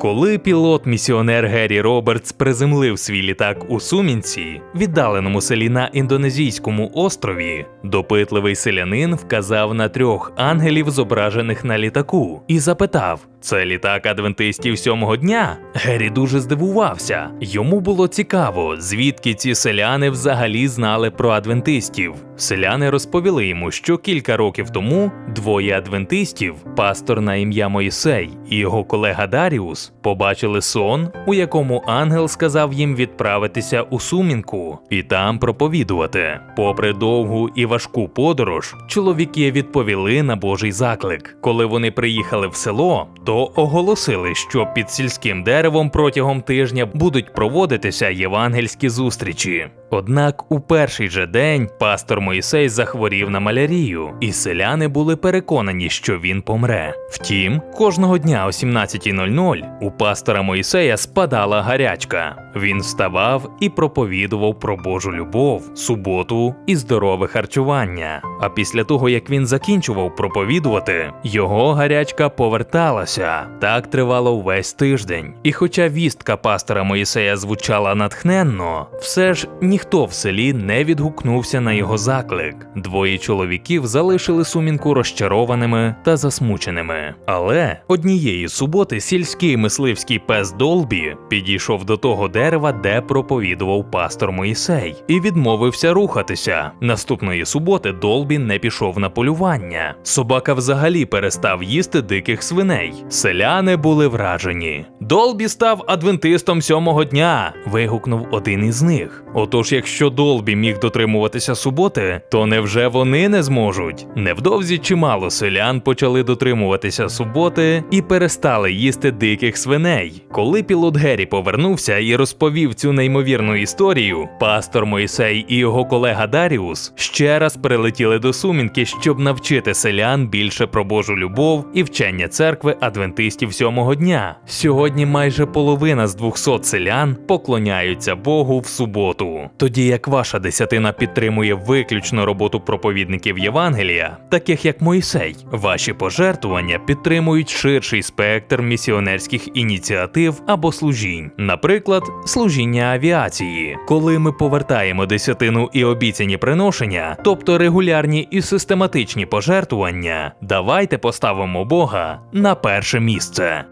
Коли пілот-місіонер Геррі Робертс приземлив свій літак у Сумінці, віддаленому селі на індонезійському острові, допитливий селянин вказав на трьох ангелів, зображених на літаку, і запитав: це літак адвентистів сьомого дня? Геррі дуже здивувався. Йому було цікаво, звідки ці селяни взагалі знали про адвентистів. Селяни розповіли йому, що кілька років тому двоє адвентистів, пастор на ім'я Моїсей і його колега Даріус, побачили сон, у якому ангел сказав їм відправитися у сумінку і там проповідувати. Попри довгу і важку подорож, чоловіки відповіли на Божий заклик. Коли вони приїхали в село, то оголосили, що під сільським деревом протягом тижня будуть проводитися євангельські зустрічі. Однак у перший же день пастор Мойсей захворів на малярію, і селяни були переконані, що він помре. Втім, кожного дня о 17.00 у пастора Мойсея спадала гарячка. Він вставав і проповідував про Божу любов, суботу і здорове харчування. А після того, як він закінчував проповідувати, його гарячка поверталася. Так тривало увесь тиждень. І хоча вістка пастора Моїсея звучала натхненно, все ж ніхто в селі не відгукнувся на його заклик. Двоє чоловіків залишили сумінку розчарованими та засмученими. Але однієї суботи сільський мисливський пес Долбі підійшов до того дерева, де проповідував пастор Моїсей, і відмовився рухатися. Наступної суботи Долбі не пішов на полювання. Собака взагалі перестав їсти диких свиней. Селяни були вражені. Долбі став адвентистом сьомого дня. вигукнув один із них. Отож, якщо Долбі міг дотримуватися суботи, то невже вони не зможуть? Невдовзі чимало селян почали дотримуватися суботи і перестали їсти диких свиней. Коли пілот Геррі повернувся і розповів цю неймовірну історію, пастор Мойсей і його колега Даріус ще раз прилетіли до Сумінки, щоб навчити селян більше про Божу любов і вчення церкви адвентистів сьомого дня. Сьогодні майже половина з 200 селян поклоняються Богу в суботу. Тоді як ваша десятина підтримує виключно роботу проповідників Євангелія, таких як Мойсей, ваші пожертвування підтримують ширший спектр місіонерських ініціатив або служінь, наприклад, служіння авіації. Коли ми повертаємо десятину і обіцяні приношення, тобто регулярні і систематичні пожертвування, давайте поставимо Бога на перше місце.